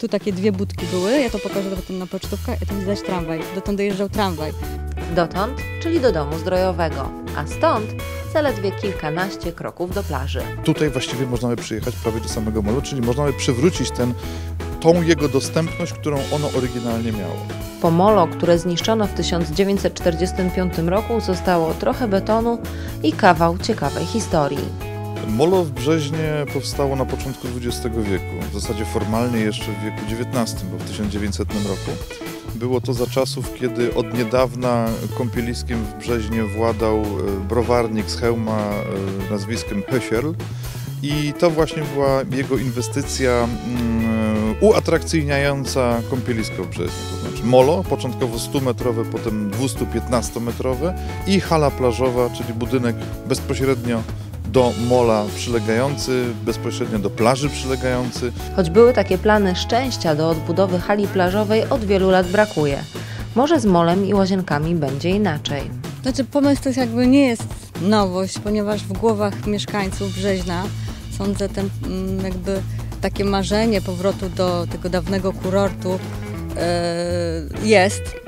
Tu takie dwie budki były, ja to pokażę potem na pocztówkę i tam widać tramwaj. Dotąd dojeżdżał tramwaj. Dotąd, czyli do domu zdrojowego, a stąd zaledwie kilkanaście kroków do plaży. Tutaj właściwie można by przyjechać prawie do samego molu, czyli można by przywrócić ten, tą jego dostępność, którą ono oryginalnie miało. Po molo, które zniszczono w 1945 roku, zostało trochę betonu i kawał ciekawej historii. Molo w Brzeźnie powstało na początku XX wieku, w zasadzie formalnie jeszcze w wieku XIX, bo w 1900 roku. Było to za czasów, kiedy od niedawna kąpieliskiem w Brzeźnie władał e, browarnik z hełma e, nazwiskiem Hösierl. I to właśnie była jego inwestycja mm, uatrakcyjniająca kąpielisko w Brzeźnie. To znaczy molo, początkowo 100-metrowe, potem 215-metrowe i hala plażowa, czyli budynek bezpośrednio do mola przylegający, bezpośrednio do plaży przylegający. Choć były takie plany szczęścia do odbudowy hali plażowej, od wielu lat brakuje. Może z molem i łazienkami będzie inaczej. Znaczy pomysł to jest jakby nie jest nowość, ponieważ w głowach mieszkańców Brzeźna sądzę ten mm, jakby takie marzenie powrotu do tego dawnego kurortu yy, jest.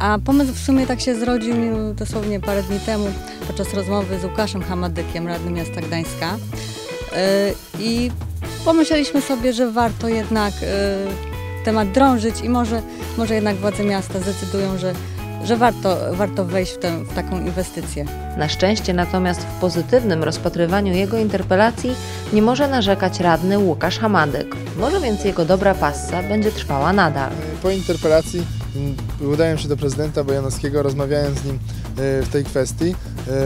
A pomysł w sumie tak się zrodził dosłownie parę dni temu podczas rozmowy z Łukaszem Hamadykiem, radnym miasta Gdańska. Yy, I pomyśleliśmy sobie, że warto jednak yy, temat drążyć i może, może jednak władze miasta zdecydują, że, że warto, warto wejść w, tę, w taką inwestycję. Na szczęście natomiast w pozytywnym rozpatrywaniu jego interpelacji nie może narzekać radny Łukasz Hamadyk. Może więc jego dobra passa będzie trwała nadal. Po interpelacji udałem się do prezydenta Bojanowskiego, rozmawiałem z nim e, w tej kwestii.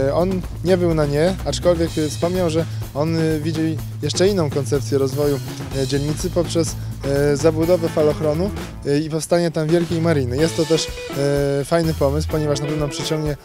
E, On nie był na nie, aczkolwiek e, wspomniał, że on widzi jeszcze inną koncepcję rozwoju dzielnicy poprzez zabudowę falochronu i powstanie tam wielkiej mariny. Jest to też fajny pomysł, ponieważ na pewno przyciągnie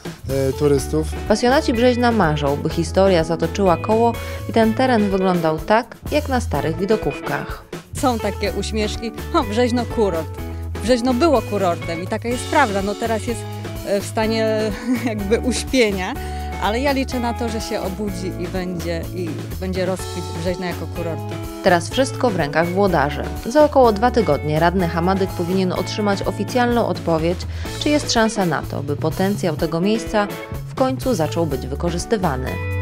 turystów. Pasjonaci Brzeźna marzą, by historia zatoczyła koło i ten teren wyglądał tak, jak na starych widokówkach. Są takie uśmieszki, o Brzeźno kurort. Brzeźno było kurortem i taka jest prawda, no teraz jest e, w stanie jakby uśpienia, ale ja liczę na to, że się obudzi i będzie, i będzie rozkwit Brzeźna jako kurortu. Teraz wszystko w rękach włodarzy. Za około dwa tygodnie radny Hamadyk powinien otrzymać oficjalną odpowiedź, czy jest szansa na to, by potencjał tego miejsca w końcu zaczął być wykorzystywany.